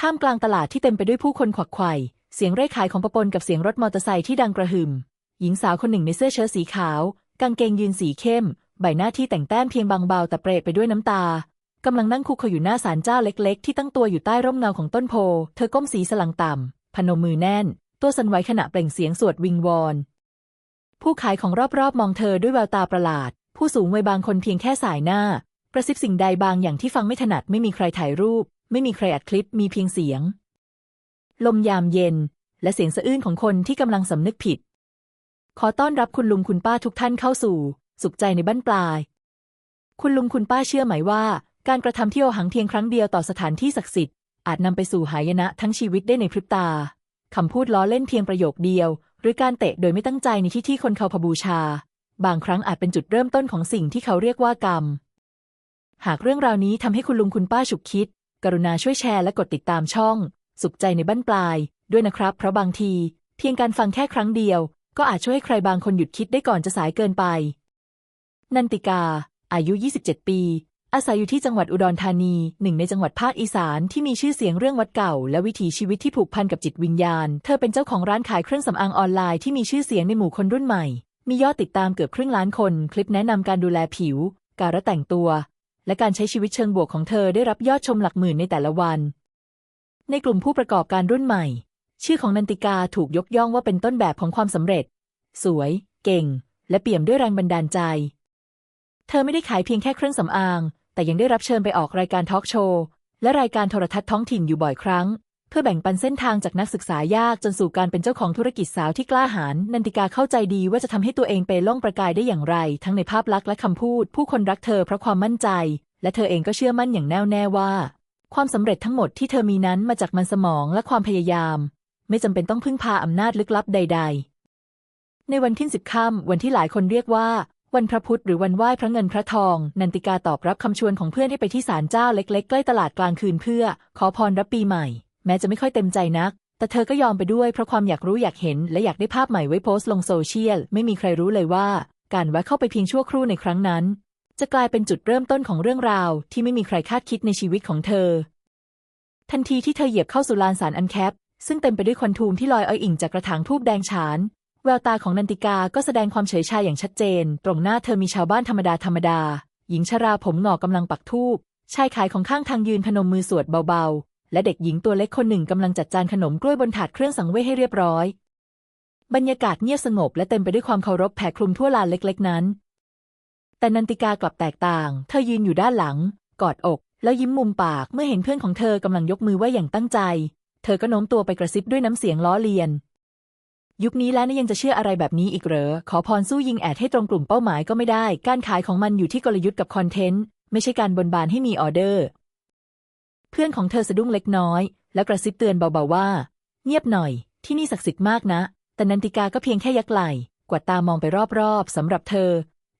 ท่ามกลางตลาดที่เต็มไปด้วยผู้คนขวักไขว่เสียงเร่ขายของปะปนกับเสียงรถมอเตอร์ไซค์ที่ดังกระหึ่ม หญิงสาวคนหนึ่งในเสื้อเชิ้ตสีขาว กางเกงยีนสีเข้ม ใบหน้าที่แต่งแต้มเพียงบางเบาแต่เปรตไปด้วยน้ำตากำลังนั่งคุกเข่าอยู่หน้าศาลเจ้าเล็ก ๆ ที่ตั้งตัวอยู่ใต้ร่มเงาของต้นโพ เธอก้มสีสลังต่ำพนมมือแน่น ตัวสั่นไหวขณะเปล่งเสียงสวดวิงวอน ผู้ขายของรอบๆ มองเธอด้วยแววตาประหลาด ผู้สูงวัยบางคนเพียงแค่สายหน้ากระซิบสิ่งใดบางอย่างที่ฟังไม่ถนัดไม่มีใครถ่ายรูป ไม่มีใครอัดคลิปมีเพียงเสียง ลมยามเย็น และเสียงสะอื้นของคนที่กำลังสำนึกผิด ขอต้อนรับคุณลุงคุณป้าทุกท่านเข้าสู่ สุขใจในบ้านปลาย คุณลุงคุณป้าเชื่อไหมว่า การกระทำที่โอหังเพียงครั้งเดียวต่อสถานที่ศักดิ์สิทธิ์อาจนำไปสู่หายนะทั้งชีวิตได้ในพริบตาคำพูดล้อเล่นเพียงประโยคเดียว หรือการเตะโดยไม่ตั้งใจในที่ที่คนเขาพบูชา บางครั้งอาจเป็นจุดเริ่มต้นของสิ่งที่เขาเรียกว่ากรรม หากเรื่องราวนี้ทำให้คุณลุงคุณป้าฉุกคิด กรุณาช่วยแชร์และกดติดตามช่อง สุขใจในบ้านปลายด้วยนะครับ เพราะบางที เพียงการฟังแค่ครั้งเดียว ก็อาจช่วยให้ใครบางคนหยุดคิดได้ก่อนจะสายเกินไป นันติกา อายุ 27 ปี อาศัยอยู่ที่จังหวัดอุดรธานีหนึ่งในจังหวัดภาคอีสานที่มีชื่อเสียงเรื่องวัดเก่า และวิถีชีวิตที่ผูกพันกับจิตวิญญาณ เธอเป็นเจ้าของร้านขายเครื่องสำอางออนไลน์ที่มีชื่อเสียงในหมู่คนรุ่นใหม่ มียอดติดตามเกือบครึ่งล้านคน คลิปแนะนำการดูแลผิว การแต่งตัว และการใช้ชีวิตเชิงบวกของเธอได้รับยอดชมหลักหมื่นในแต่ละวัน ในกลุ่มผู้ประกอบการรุ่นใหม่ ชื่อของนันติกาถูกยกย่องว่าเป็นต้นแบบของความสำเร็จ สวย เก่ง และเปี่ยมด้วยแรงบันดาลใจ เธอไม่ได้ขายเพียงแค่เครื่องสำอาง แต่ยังได้รับเชิญไปออกรายการทอล์กโชว์และรายการโทรทัศน์ท้องถิ่นอยู่บ่อยครั้ง เพื่อแบ่งปันเส้นทางจากนักศึกษายากจนสู่การเป็นเจ้าของธุรกิจสาวที่กล้าหาญนันติกาเข้าใจดีว่าจะทำให้ตัวเองเปล่องประกายได้อย่างไร ทั้งในภาพลักษณ์และคำพูด ผู้คนรักเธอเพราะความมั่นใจ และเธอเองก็เชื่อมั่นอย่างแน่วแน่ว่า ความสำเร็จทั้งหมดที่เธอมีนั้นมาจากมันสมองและความพยายาม ไม่จำเป็นต้องพึ่งพาอำนาจลึกลับใด ๆ ในวันที่สิบค่ำวันที่หลายคนเรียกว่าวันพระพุธหรือวันไหว้พระเงินพระทอง นันติกาตอบรับคำชวนของเพื่อนให้ไปที่ศาลเจ้าเล็ก ๆ ใกล้ตลาดกลางคืนเพื่อ ขอพรรับปีใหม่ แม้จะไม่ค่อยเต็มใจนัก แต่เธอก็ยอมไปด้วยเพราะความอยากรู้อยากเห็น และอยากได้ภาพใหม่ไว้โพสต์ลงโซเชียล ไม่มีใครรู้เลยว่า การแวะเข้าไปเพียงชั่วครู่ในครั้งนั้น จะกลายเป็นจุดเริ่มต้นของเรื่องราว ที่ไม่มีใครคาดคิดในชีวิตของเธอ ทันทีที่เธอเหยียบเข้าสู่ลานสารอันแคบซึ่งเต็มไปด้วยควันทูมที่ลอยอ้อยอิ่งจากกระถางทูบแดงฉาน แววตาของนันติกาก็แสดงความเฉยชาอย่างชัดเจน ตรงหน้าเธอมีชาวบ้านธรรมดาธรรมดา หญิงชราผมหงอกกำลังปักทูบชายขายของข้างทางยืนพนมมือสวดเบา และเด็กหญิงตัวเล็กคนหนึ่งกำลังจัดจานขนมกล้วยบนถาดเครื่องสังเวยให้เรียบร้อย บรรยากาศเงียบสงบและเต็มไปด้วยความเคารพแผ่คลุมทั่วลานเล็กๆนั้น แต่นันติกากลับแตกต่าง เธอยืนอยู่ด้านหลัง กอดอก แล้วยิ้มมุมปากเมื่อเห็นเพื่อนของเธอกำลังยกมือไหว้อย่างตั้งใจ เธอก็โน้มตัวไปกระซิบด้วยน้ำเสียงล้อเลียน ยุคนี้แล้วนี่ยังจะเชื่ออะไรแบบนี้อีกเหรอ ขอพรสู้ยิงแอดให้ตรงกลุ่มเป้าหมายก็ไม่ได้ การขายของมันอยู่ที่กลยุทธ์กับคอนเทนต์ ไม่ใช่การบนบานให้มีออเดอร์ พื่อนของเธอสะดุ้งเล็กน้อย แล้วกระซิบเตือนเบาๆว่า เงียบหน่อย ที่นี่ศักดิ์สิทธิ์มากนะ แต่นันติกาก็เพียงแค่ยักไหล่กวาดตามองไปรอบๆสำหรับเธอ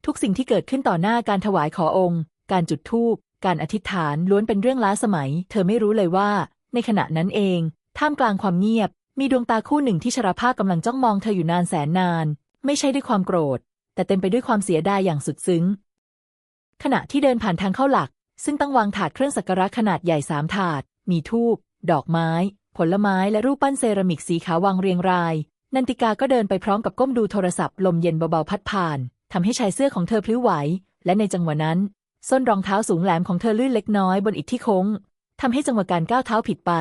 ทุกสิ่งที่เกิดขึ้นต่อหน้าการถวายขอองค์ การจุดธูปการอธิษฐานล้วนเป็นเรื่องล้าสมัย เธอไม่รู้เลยว่า ในขณะนั้นเอง ท่ามกลางความเงียบ มีดวงตาคู่หนึ่งที่ชราภาพกำลังจ้องมองเธออยู่นานแสนนาน ไม่ใช่ด้วยความโกรธ แต่เต็มไปด้วยความเสียดายอย่างสุดซึ้ง ขณะที่เดินผ่านทางเข้าหลัก ซึ่งตั้งวางถาดเครื่องสักการะขนาดใหญ่สามถาด มีธูปดอกไม้ ผลไม้และรูปปั้นเซรามิกสีขาววางเรียงราย นันติกาก็เดินไปพร้อมกับก้มดูโทรศัพท์ลมเย็นเบาๆพัดผ่านทำให้ชายเสื้อของเธอพลิ้วไหว และในจังหวะนั้น ส้นรองเท้าสูงแหลมของเธอลื่นเล็กน้อยบนอิฐที่โค้งทำให้จังหวะการก้าวเท้าผิดไป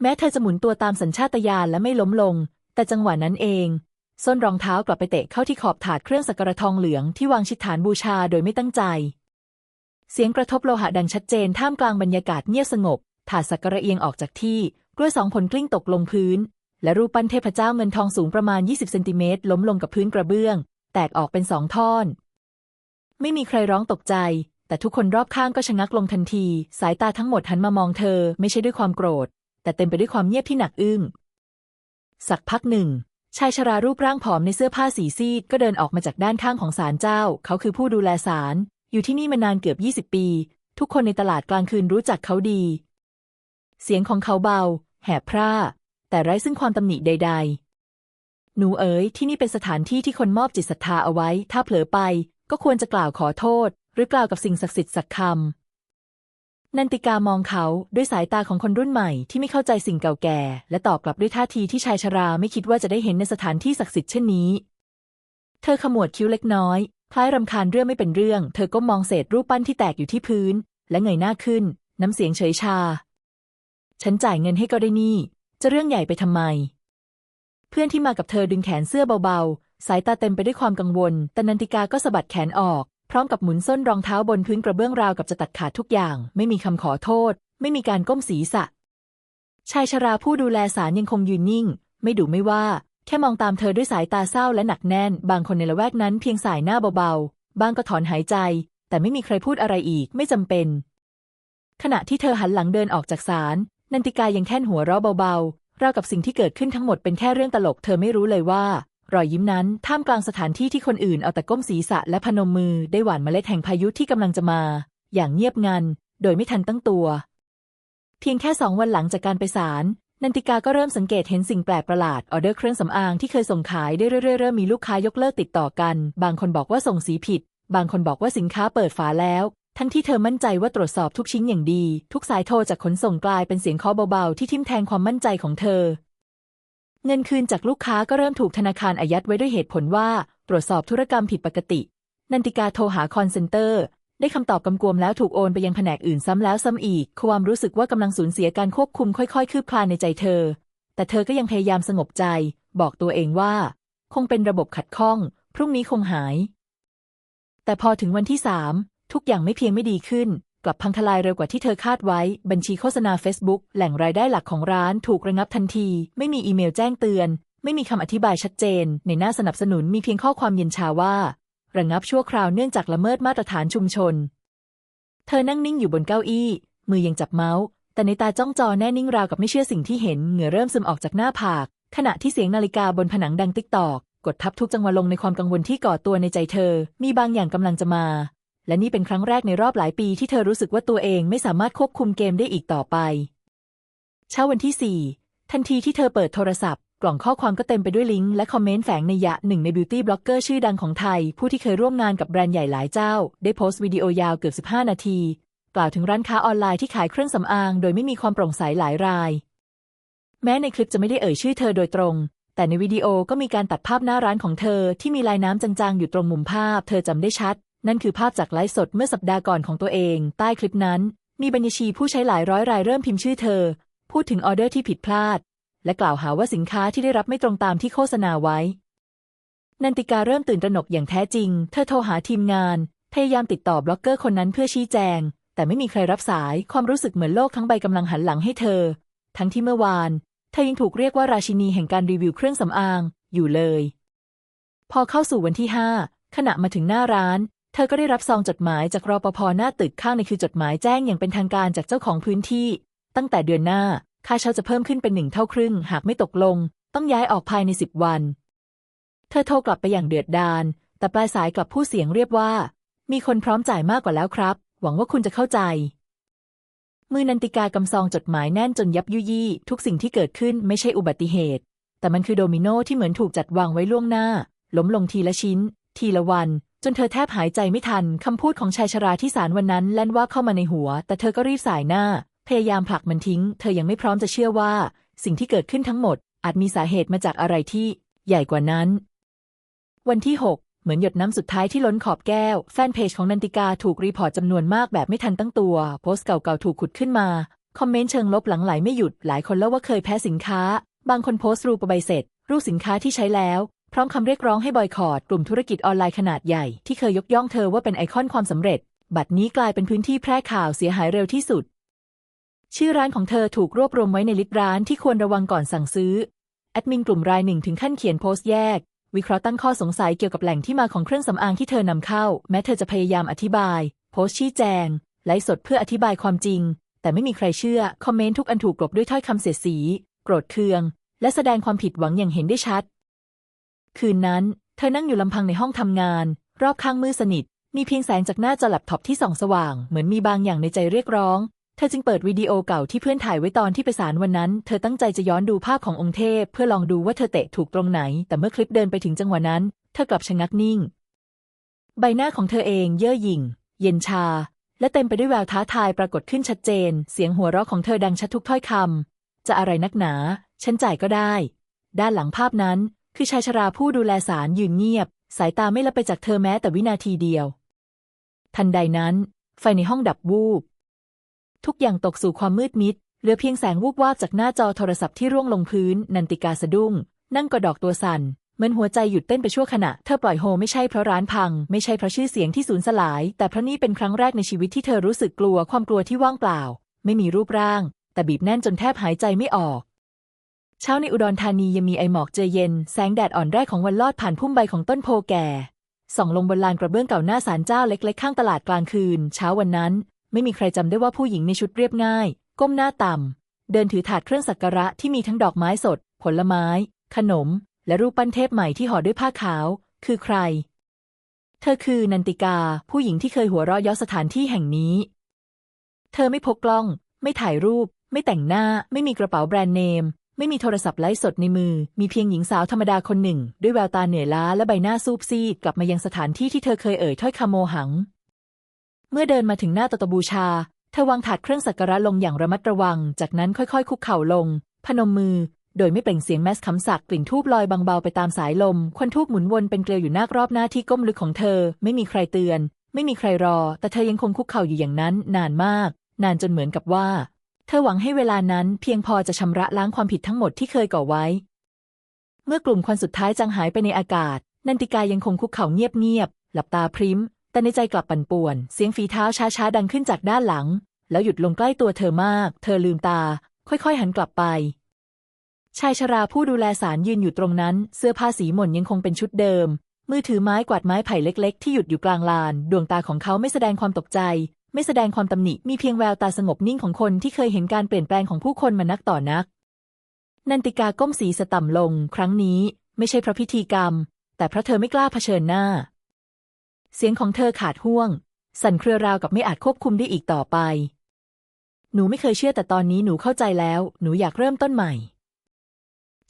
แม้เธอจะหมุนตัวตามสัญชาตญาณและไม่ล้มลง แต่จังหวะนั้นเองส้นรองเท้ากลับไปเตะเข้าที่ขอบถาดเครื่องสักการะทองเหลืองที่วางชิดฐานบูชาโดยไม่ตั้งใจ เสียงกระทบโลหะดังชัดเจนท่ามกลางบรรยากาศเงียบสงบ ถาดสักกระเอียงออกจากที่กล้วยสองผลกลิ้งตกลงพื้น และรูปปั้นเทพเจ้าเงินทองสูงประมาณ 20 เซนติเมตรล้มลงกับพื้นกระเบื้อง แตกออกเป็นสองท่อน ไม่มีใครร้องตกใจ แต่ทุกคนรอบข้างก็ชะงักลงทันที สายตาทั้งหมดหันมามองเธอ ไม่ใช่ด้วยความโกรธ แต่เต็มไปด้วยความเงียบที่หนักอึ้ง สักพักหนึ่งชายชรารูปร่างผอมในเสื้อผ้าสีซีดก็เดินออกมาจากด้านข้างของศาลเจ้า เขาคือผู้ดูแลศาล อยู่ที่นี่มานานเกือบ 20 ปี ทุกคนในตลาดกลางคืนรู้จักเขาดี เสียงของเขาเบา แหบพร่า แต่ไร้ซึ่งความตำหนิใด ๆ หนูเอ๋ยที่นี่เป็นสถานที่ที่คนมอบจิตศรัทธาเอาไว้ ถ้าเผลอไป ก็ควรจะกล่าวขอโทษ หรือกล่าวกับสิ่งศักดิ์สิทธิ์สักคำนันติกามองเขาด้วยสายตาของคนรุ่นใหม่ที่ไม่เข้าใจสิ่งเก่าแก่ และตอบกลับด้วยท่าทีที่ชายชราไม่คิดว่าจะได้เห็นในสถานที่ศักดิ์สิทธิ์เช่นนี้ เธอขมวดคิ้วเล็กน้อย คล้ายรำคาญเรื่องไม่เป็นเรื่อง เธอก็มองเศษรูปปั้นที่แตกอยู่ที่พื้น และเงยหน้าขึ้น น้ำเสียงเฉยชา ฉันจ่ายเงินให้ก็ได้นี่ จะเรื่องใหญ่ไปทำไม เพื่อนที่มากับเธอดึงแขนเสื้อเบาๆ สายตาเต็มไปด้วยความกังวล แต่นันติกาก็สะบัดแขนออก พร้อมกับหมุนส้นรองเท้าบนพื้นกระเบื้องราวกับจะตัดขาดทุกอย่าง ไม่มีคำขอโทษ ไม่มีการก้มศีรษะ ชายชราผู้ดูแลสารยังคงยืนนิ่ง ไม่ดุไม่ว่า แค่มองตามเธอด้วยสายตาเศร้าและหนักแน่น บางคนในละแวกนั้นเพียงสายหน้าเบาๆ บางก็ถอนหายใจ แต่ไม่มีใครพูดอะไรอีก ไม่จำเป็น ขณะที่เธอหันหลังเดินออกจากศาล นันติกายังแค่นหัวเราะเบาๆ ราวกับสิ่งที่เกิดขึ้นทั้งหมดเป็นแค่เรื่องตลก เธอไม่รู้เลยว่า รอยยิ้มนั้นท่ามกลางสถานที่ที่คนอื่นเอาแต่ก้มศีรษะและพนมมือได้หว่านเมล็ดแห่งพายุที่กำลังจะมา อย่างเงียบงัน โดยไม่ทันตั้งตัว เพียงแค่สองวันหลังจากการไปศาล นันติกาก็เริ่มสังเกตเห็นสิ่งแปลกประหลาดออเดอร์เครื่องสำอางที่เคยส่งขายได้เรื่อยๆเริ่มมีลูกค้ายกเลิกติดต่อกัน บางคนบอกว่าส่งสีผิด บางคนบอกว่าสินค้าเปิดฝาแล้ว ทั้งที่เธอมั่นใจว่าตรวจสอบทุกชิ้นอย่างดี ทุกสายโทรจากขนส่งกลายเป็นเสียงเคาะเบาๆ ที่ทิ่มแทงความมั่นใจของเธอ เงินคืนจากลูกค้าก็เริ่มถูกธนาคารอายัดไว้ด้วยเหตุผลว่า ตรวจสอบธุรกรรมผิดปกติ นันติกาโทรหาคอนเซ็นเตอร์ ได้คำตอบกำกวมแล้วถูกโอนไปยังแผนกอื่นซ้ำแล้วซ้ำอีก ความรู้สึกว่ากำลังสูญเสียการควบคุมค่อยๆ คืบคลานในใจเธอ แต่เธอก็ยังพยายามสงบใจ บอกตัวเองว่า คงเป็นระบบขัดข้อง พรุ่งนี้คงหาย แต่พอถึงวันที่สามทุกอย่างไม่เพียงไม่ดีขึ้น กลับพังทลายเร็วกว่าที่เธอคาดไว้ บัญชีโฆษณา Facebook แหล่งรายได้หลักของร้านถูกระงับทันที ไม่มีอีเมลแจ้งเตือน ไม่มีคำอธิบายชัดเจน ในหน้าสนับสนุนมีเพียงข้อความเย็นชาว่า ระงับชั่วคราวเนื่องจากละเมิดมาตรฐานชุมชน เธอนั่งนิ่งอยู่บนเก้าอี้ มือยังจับเมาส์ แต่ในตาจ้องจอแน่นิ่งราวกับไม่เชื่อสิ่งที่เห็น เหงื่อเริ่มซึมออกจากหน้าผาก ขณะที่เสียงนาฬิกาบนผนังดังติ๊กตอก กดทับทุกจังหวะลงในความกังวลที่ก่อตัวในใจเธอ มีบางอย่างกำลังจะมา และนี่เป็นครั้งแรกในรอบหลายปีที่เธอรู้สึกว่าตัวเองไม่สามารถควบคุมเกมได้อีกต่อไป เช้าวันที่4ทันทีที่เธอเปิดโทรศัพท์ กล่องข้อความก็เต็มไปด้วยลิงก์และคอมเมนต์แฝงในยะหนึ่งในบิวตี้บล็อกเกอร์ชื่อดังของไทย ผู้ที่เคยร่วมงานกับแบรนด์ใหญ่หลายเจ้า ได้โพสต์วิดีโอยาวเกือบ 15 นาที กล่าวถึงร้านค้าออนไลน์ที่ขายเครื่องสำอาง โดยไม่มีความโปร่งใสหลายราย แม้ในคลิปจะไม่ได้เอ่ยชื่อเธอโดยตรง แต่ในวิดีโอก็มีการตัดภาพหน้าร้านของเธอที่มีลายน้ำจางๆอยู่ตรงมุมภาพ เธอจำได้ชัด นั่นคือภาพจากไลฟ์สดเมื่อสัปดาห์ก่อนของตัวเอง ใต้คลิปนั้น มีบัญชีผู้ใช้หลายร้อยรายเริ่มพิมพ์ชื่อเธอ พูดถึงออเดอร์ที่ผิดพลาด และกล่าวหาว่าสินค้าที่ได้รับไม่ตรงตามที่โฆษณาไว้ นันติกาเริ่มตื่นตระหนกอย่างแท้จริง เธอโทรหาทีมงาน พยายามติดต่อบล็อกเกอร์คนนั้นเพื่อชี้แจง แต่ไม่มีใครรับสายความรู้สึกเหมือนโลกทั้งใบกำลังหันหลังให้เธอ ทั้งที่เมื่อวาน เธอยังถูกเรียกว่าราชินีแห่งการรีวิวเครื่องสำอาง อยู่เลย พอเข้าสู่วันที่ห้าขณะมาถึงหน้าร้าน เธอก็ได้รับซองจดหมายจากรปภหน้าตึกข้างในคือจดหมายแจ้งอย่างเป็นทางการจากเจ้าของพื้นที่ ตั้งแต่เดือนหน้า ค่าเช่าจะเพิ่มขึ้นเป็นหนึ่งเท่าครึ่ง หากไม่ตกลง ต้องย้ายออกภายในสิบวัน เธอโทรกลับไปอย่างเดือดดาล แต่ปลายสายกลับพูดเสียงเรียบว่า มีคนพร้อมจ่ายมากกว่าแล้วครับ หวังว่าคุณจะเข้าใจ มือนันติกากำซองจดหมายแน่นจนยับยุยี่ ทุกสิ่งที่เกิดขึ้นไม่ใช่อุบัติเหตุ แต่มันคือโดมิโนที่เหมือนถูกจัดวางไว้ล่วงหน้า ล้มลงทีละชิ้น ทีละวัน จนเธอแทบหายใจไม่ทันคำพูดของชายชราที่สารวันนั้นแล่นว่าเข้ามาในหัว แต่เธอก็รีบสายหน้า พยายามผลักมันทิ้ง เธอยังไม่พร้อมจะเชื่อว่า สิ่งที่เกิดขึ้นทั้งหมด อาจมีสาเหตุมาจากอะไรที่ใหญ่กว่านั้น วันที่ 6 เหมือนหยดน้ำสุดท้ายที่ล้นขอบแก้ว แฟนเพจของนันติกาถูกรีพอร์ตจำนวนมากแบบไม่ทันตั้งตัว โพสต์เก่าๆถูกขุดขึ้นมา คอมเมนต์เชิงลบหลังไหลไม่หยุด หลายคนเล่าว่าเคยแพ้สินค้า บางคนโพสต์รูปใบเสร็จ รูปสินค้าที่ใช้แล้ว พร้อมคำเรียกร้องให้บอยคอรดกลุ่มธุรกิจออนไลน์ขนาดใหญ่ที่เคยยกย่องเธอว่าเป็นไอคอนความสำเร็จ บัดนี้กลายเป็นพื้นที่แพร่ข่าวเสียหายเร็วที่สุด ชื่อร้านของเธอถูกรวบรวมไว้ในลิสต์ร้านที่ควรระวังก่อนสั่งซื้อ แอดมินกลุ่มรายหนึ่งถึงขั้นเขียนโพสต์แยก วิเคราะห์ตั้งข้อสงสัยเกี่ยวกับแหล่งที่มาของเครื่องสำอางที่เธอนำเข้า แม้เธอจะพยายามอธิบาย โพสต์ชี้แจง ไลฟ์สดเพื่ออธิบายความจริง แต่ไม่มีใครเชื่อ คอมเมนต์ทุกอันถูกกลบด้วยถ้อยคำเสียดสี โกรธเคือง และแสดงความผิดหวังอย่างเห็นได้ชัด คืนนั้น เธอนั่งอยู่ลำพังในห้องทำงาน รอบข้างมืดสนิท มีเพียงแสงจากหน้าจอแล็ปท็อปที่ส่องสว่าง เหมือนมีบางอย่างในใจเรียกร้อง เธอจึงเปิดวิดีโอเก่าที่เพื่อนถ่ายไว้ตอนที่ไปศาลวันนั้น เธอตั้งใจจะย้อนดูภาพขององค์เทพ เพื่อลองดูว่าเธอเตะถูกตรงไหน แต่เมื่อคลิปเดินไปถึงจังหวะนั้น เธอกลับชะงักนิ่ง ใบหน้าของเธอเองเย่อหยิ่ง เย็นชา และเต็มไปด้วยแววท้าทายปรากฏขึ้นชัดเจน เสียงหัวเราะของเธอดังชัดทุกถ้อยคำจะอะไรนักหนา ฉันจ่ายก็ได้ ด้านหลังภาพนั้น คือชายชราผู้ดูแลสารยืนเงียบ สายตาไม่ละไปจากเธอแม้แต่วินาทีเดียว ทันใดนั้น ไฟในห้องดับวูบ ทุกอย่างตกสู่ความมืดมิด เหลือเพียงแสงวูบวาบจากหน้าจอโทรศัพท์ที่ร่วงลงพื้น นันติกาสะดุ้ง นั่งกระดอกตัวสั่น เหมือนหัวใจหยุดเต้นไปชั่วขณะ เธอปล่อยโฮไม่ใช่เพราะร้านพัง ไม่ใช่เพราะชื่อเสียงที่สูญสลาย แต่เพราะนี่เป็นครั้งแรกในชีวิตที่เธอรู้สึกกลัวความกลัวที่ว่างเปล่า ไม่มีรูปร่าง แต่บีบแน่นจนแทบหายใจไม่ออกเช้าในอุดรธานียังมีไอหมอกเจอเย็น แสงแดดอ่อนแรกของวันลอดผ่านพุ่มใบของต้นโพแก่ส่องลงบนลานกระเบื้องเก่าหน้าศาลเจ้าเล็กๆ ข้างตลาดกลางคืน เช้าวันนั้น ไม่มีใครจำได้ว่าผู้หญิงในชุดเรียบง่าย ก้มหน้าต่ำ เดินถือถาดเครื่องสักการะที่มีทั้งดอกไม้สด ผลไม้ ขนม และรูปปั้นเทพใหม่ที่ห่อด้วยผ้าขาว คือใคร เธอคือนันติกา ผู้หญิงที่เคยหัวเราะเย้อสถานที่แห่งนี้ เธอไม่พกกล้อง ไม่ถ่ายรูป ไม่แต่งหน้า ไม่มีกระเป๋าแบรนด์เนม ไม่มีโทรศัพท์ไลฟ์สดในมือ มีเพียงหญิงสาวธรรมดาคนหนึ่ง ด้วยแววตาเหนื่อยล้าและใบหน้าซูบซีดกลับมายังสถานที่ที่เธอเคยเอ่ยถ้อยคำโมหัง เมื่อเดินมาถึงหน้าตตบูชา เธอวางถาดเครื่องสักการะลงอย่างระมัดระวัง จากนั้นค่อยๆ คุกเข่าลง พนมมือ โดยไม่เปล่งเสียงแมสคำสักกลิ่นทูบลอยบางเบาไปตามสายลม ควันทูบหมุนวนเป็นเกลียวอยู่หน้ารอบหน้าที่ก้มลึกของเธอ ไม่มีใครเตือน ไม่มีใครรอ แต่เธอยังคงคุกเข่าอยู่อย่างนั้น นานมาก นานจนเหมือนกับว่า เธอหวังให้เวลานั้น เพียงพอจะชำระล้างความผิดทั้งหมดที่เคยก่อไว้ เมื่อกลุ่มควันสุดท้ายจางหายไปในอากาศ นันติกายังคงคุกเข่าเงียบๆหลับตาพริ้ม แต่ในใจกลับปั่นป่วน เสียงฝีเท้าช้าๆดังขึ้นจากด้านหลัง แล้วหยุดลงใกล้ตัวเธอมาก เธอลืมตา ค่อยๆหันกลับไป ชายชราผู้ดูแลสารยืนอยู่ตรงนั้น เสื้อผ้าสีหม่นยังคงเป็นชุดเดิม มือถือไม้กวาดไม้ไผ่เล็กๆ ที่หยุดอยู่กลางลาน ดวงตาของเขาไม่แสดงความตกใจ ไม่แสดงความตำหนิ มีเพียงแววตาสงบนิ่งของคนที่เคยเห็นการเปลี่ยนแปลงของผู้คนมานักต่อนัก นันติกาก้มศีรษะต่ำลง ครั้งนี้ ไม่ใช่เพราะพิธีกรรม แต่เพราะเธอไม่กล้าเผชิญหน้า เสียงของเธอขาดห่วง สั่นเครือราวกับไม่อาจควบคุมได้อีกต่อไป หนูไม่เคยเชื่อแต่ตอนนี้หนูเข้าใจแล้ว หนูอยากเริ่มต้นใหม่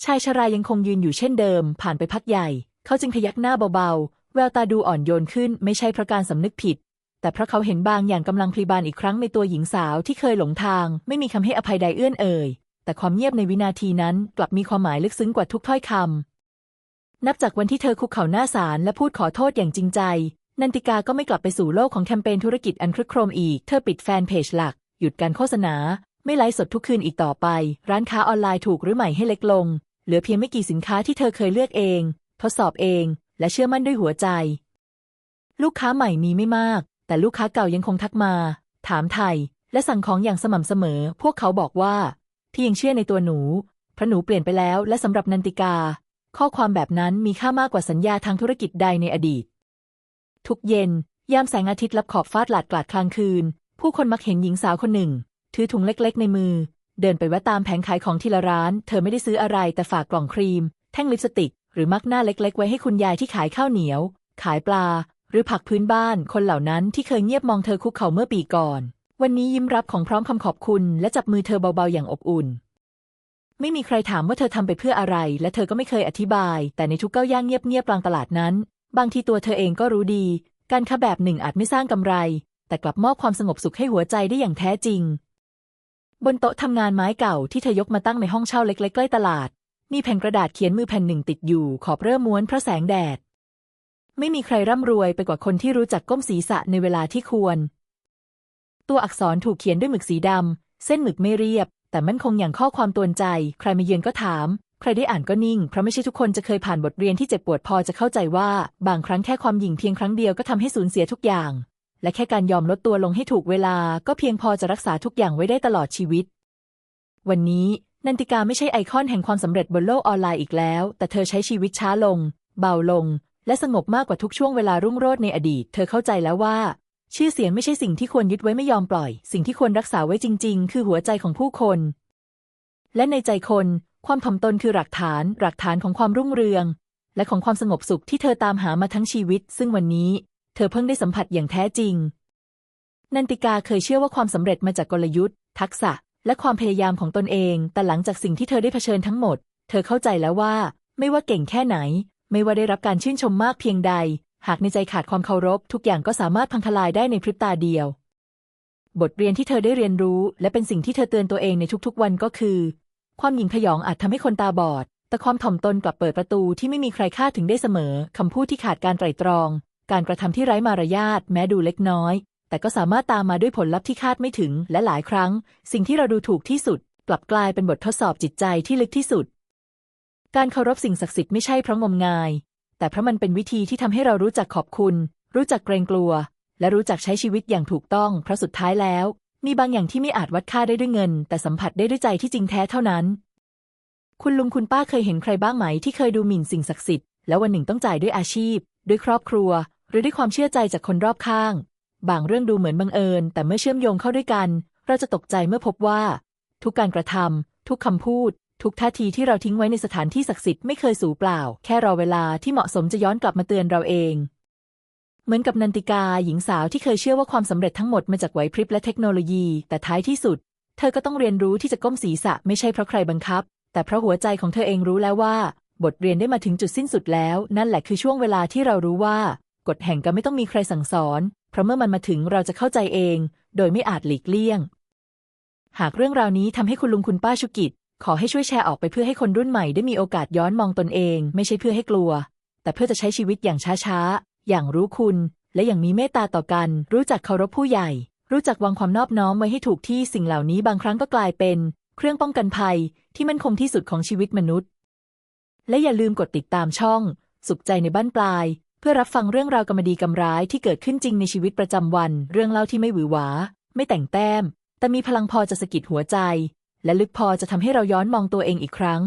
ชายชรายังคงยืนอยู่เช่นเดิม ผ่านไปพักใหญ่ เขาจึงพยักหน้าเบาๆ แววตาดูอ่อนโยนขึ้น ไม่ใช่เพราะการสำนึกผิด แต่เพราะเขาเห็นบางอย่างกำลังพลีบานอีกครั้งในตัวหญิงสาวที่เคยหลงทาง ไม่มีคำให้อภัยใดเอื้อนเอ่ย แต่ความเงียบในวินาทีนั้นกลับมีความหมายลึกซึ้งกว่าทุกถ้อยคำนับจากวันที่เธอคุกเข่าหน้าศาลและพูดขอโทษอย่างจริงใจ นันติกาก็ไม่กลับไปสู่โลกของแคมเปญธุรกิจอันครึกโครมอีก เธอปิดแฟนเพจหลัก หยุดการโฆษณา ไม่ไลฟ์สดทุกคืนอีกต่อไป ร้านค้าออนไลน์ถูกหรือใหม่ให้เล็กลง เหลือเพียงไม่กี่สินค้าที่เธอเคยเลือกเอง ทดสอบเอง และเชื่อมั่นด้วยหัวใจ ลูกค้าใหม่มีไม่มาก แต่ลูกค้าเก่ายังคงทักมา ถามไทย และสั่งของอย่างสม่ำเสมอ พวกเขาบอกว่าพี่ยังเชื่อในตัวหนูเพราะหนูเปลี่ยนไปแล้ว และสำหรับนันติกา ข้อความแบบนั้นมีค่ามากกว่าสัญญาทางธุรกิจใดในอดีต ทุกเย็น ยามแสงอาทิตย์ลับขอบฟ้าหลาดกลาดกลางคืน ผู้คนมักเห็นหญิงสาวคนหนึ่ง ถือถุงเล็กๆ ในมือ เดินไปแวะตามแผงขายของทีละร้าน เธอไม่ได้ซื้ออะไรแต่ฝากกล่องครีม แท่งลิปสติก หรือมักหน้าเล็ก ๆ ไว้ให้คุณยายที่ขายข้าวเหนียว ขายปลา หรือผักพื้นบ้าน คนเหล่านั้นที่เคยเงียบมองเธอคุกเข่าเมื่อปีก่อน วันนี้ยิ้มรับของพร้อมคำขอบคุณ และจับมือเธอเบาๆอย่างอบอุ่นไม่มีใครถามว่าเธอทำไปเพื่ออะไร และเธอก็ไม่เคยอธิบาย แต่ในทุกก้าวย่างเงียบๆกลางตลาดนั้น บางทีตัวเธอเองก็รู้ดี การค้าแบบหนึ่งอาจไม่สร้างกำไร แต่กลับมอบความสงบสุขให้หัวใจได้อย่างแท้จริง บนโต๊ะทำงานไม้เก่าที่เธอยกมาตั้งในห้องเช่าเล็กๆใกล้ตลาด มีแผ่นกระดาษเขียนมือแผ่นหนึ่งติดอยู่ ขอบเริ่มม้วนเพราะแสงแดด ไม่มีใครร่ำรวยไปกว่าคนที่รู้จักก้มศีรษะในเวลาที่ควร ตัวอักษรถูกเขียนด้วยหมึกสีดำเส้นหมึกไม่เรียบ แต่มั่นคงอย่างข้อความตวนใจ ใครมาเยือนก็ถาม ใครได้อ่านก็นิ่ง เพราะไม่ใช่ทุกคนจะเคยผ่านบทเรียนที่เจ็บปวดพอจะเข้าใจว่า บางครั้งแค่ความหยิ่งเพียงครั้งเดียวก็ทำให้สูญเสียทุกอย่าง และแค่การยอมลดตัวลงให้ถูกเวลา ก็เพียงพอจะรักษาทุกอย่างไว้ได้ตลอดชีวิต วันนี้นันติกาไม่ใช่ไอคอนแห่งความสำเร็จบนโลกออนไลน์อีกแล้ว แต่เธอใช้ชีวิตช้าลง เบาลง และสงบมากกว่าทุกช่วงเวลารุ่งโรจน์ในอดีต เธอเข้าใจแล้วว่า ชื่อเสียงไม่ใช่สิ่งที่ควรยึดไว้ไม่ยอมปล่อย สิ่งที่ควรรักษาไว้จริง ๆ คือหัวใจของผู้คน และในใจคน ความถ่อมตนคือหลักฐาน หลักฐานของความรุ่งเรือง และของความสงบสุขที่เธอตามหามาทั้งชีวิต ซึ่งวันนี้เธอเพิ่งได้สัมผัสอย่างแท้จริง นันติกาเคยเชื่อว่าความสำเร็จมาจากกลยุทธ์ ทักษะ และความพยายามของตนเอง แต่หลังจากสิ่งที่เธอได้เผชิญทั้งหมด เธอเข้าใจแล้วว่า ไม่ว่าเก่งแค่ไหน ไม่ว่าได้รับการชื่นชมมากเพียงใด หากในใจขาดความเคารพ ทุกอย่างก็สามารถพังทลายได้ในพริบตาเดียว บทเรียนที่เธอได้เรียนรู้ และเป็นสิ่งที่เธอเตือนตัวเองในทุกๆวันก็คือ ความหยิ่งพยองอาจทำให้คนตาบอด แต่ความถ่อมตนกลับเปิดประตูที่ไม่มีใครคาดถึงได้เสมอคำพูดที่ขาดการไตร่ตรอง การกระทำที่ไร้มารยาทแม้ดูเล็กน้อย แต่ก็สามารถตามมาด้วยผลลัพธ์ที่คาดไม่ถึง และหลายครั้ง สิ่งที่เราดูถูกที่สุด กลับกลายเป็นบททดสอบจิตใจที่ลึกที่สุด การเคารพสิ่งศักดิ์สิทธิ์ไม่ใช่เพราะงมงาย แต่เพราะมันเป็นวิธีที่ทำให้เรารู้จักขอบคุณ รู้จักเกรงกลัว และรู้จักใช้ชีวิตอย่างถูกต้องเพราะสุดท้ายแล้ว มีบางอย่างที่ไม่อาจวัดค่าได้ด้วยเงิน แต่สัมผัสได้ด้วยใจที่จริงแท้เท่านั้น คุณลุงคุณป้าเคยเห็นใครบ้างไหมที่เคยดูหมิ่นสิ่งศักดิ์สิทธิ์แล้ววันหนึ่งต้องจ่ายด้วยอาชีพ ด้วยครอบครัว หรือด้วยความเชื่อใจจากคนรอบข้าง บางเรื่องดูเหมือนบังเอิญ แต่เมื่อเชื่อมโยงเข้าด้วยกัน เราจะตกใจเมื่อพบว่า ทุกการกระทำทุกคำพูด ทุกท่าทีที่เราทิ้งไว้ในสถานที่ศักดิ์สิทธิ์ไม่เคยสูญเปล่า แค่รอเวลาที่เหมาะสมจะย้อนกลับมาเตือนเราเอง เหมือนกับนันติกาหญิงสาวที่เคยเชื่อว่าความสำเร็จทั้งหมดมาจากไหวพริบและเทคโนโลยี แต่ท้ายที่สุด เธอก็ต้องเรียนรู้ที่จะก้มศีรษะไม่ใช่เพราะใครบังคับ แต่เพราะหัวใจของเธอเองรู้แล้วว่า บทเรียนได้มาถึงจุดสิ้นสุดแล้ว นั่นแหละคือช่วงเวลาที่เรารู้ว่า กฎแห่งกรรมไม่ต้องมีใครสั่งสอน เพราะเมื่อมันมาถึงเราจะเข้าใจเอง โดยไม่อาจหลีกเลี่ยง หากเรื่องราวนี้ทำให้คุณลุงคุณป้าชุกิจขอให้ช่วยแชร์ออกไปเพื่อให้คนรุ่นใหม่ได้มีโอกาสย้อนมองตนเอง ไม่ใช่เพื่อให้กลัว แต่เพื่อจะใช้ชีวิตอย่างช้าๆ อย่างรู้คุณ และอย่างมีเมตตาต่อกัน รู้จักเคารพผู้ใหญ่ รู้จักวางความนอบน้อมไว้ให้ถูกที่สิ่งเหล่านี้บางครั้งก็กลายเป็น เครื่องป้องกันภัยที่มั่นคงที่สุดของชีวิตมนุษย์ และอย่าลืมกดติดตามช่อง สุขใจในบ้านปลาย เพื่อรับฟังเรื่องราวกำมดีกำร้ายที่เกิดขึ้นจริงในชีวิตประจำวัน เรื่องเล่าที่ไม่หวือหวา ไม่แต่งแต้ม แต่มีพลังพอจะสะกิดหัวใจ และลึกพอจะทำให้เราย้อนมองตัวเองอีกครั้ง